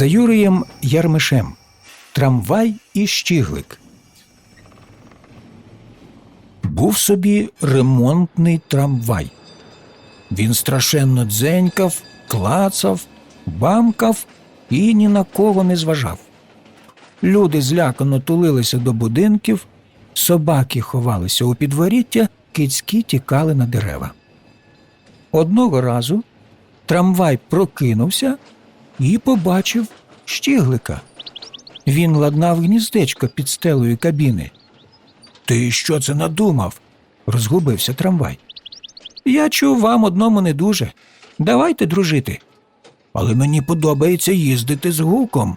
За Юрієм Ярмишем Трамвай і щіглик. Був собі ремонтний трамвай. Він страшенно дзенькав, клацав, бамкав і ні на кого не зважав. Люди злякано тулилися до будинків, собаки ховалися у підворіття, кицькі тікали на дерева. Одного разу трамвай прокинувся і побачив щіглика. Він ладнав гніздечко під стелею кабіни. Ти що це надумав? розгубився трамвай. Я чув вам одному не дуже. Давайте дружити. Але мені подобається їздити з гуком.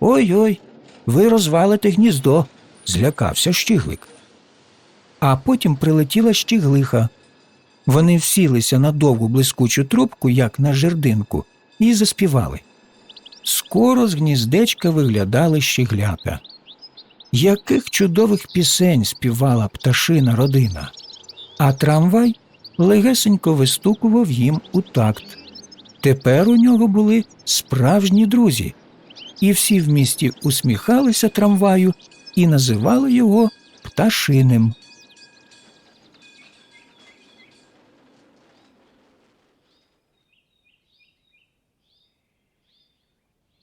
Ой ой, ви розвалите гніздо, злякався щіглик. А потім прилетіла щіглиха. Вони всілися на довгу блискучу трубку, як на жердинку, і заспівали. Скоро з гніздечка виглядали щеглята. Яких чудових пісень співала пташина родина, а трамвай легесенько вистукував їм у такт. Тепер у нього були справжні друзі, і всі в місті усміхалися трамваю і називали його пташиним.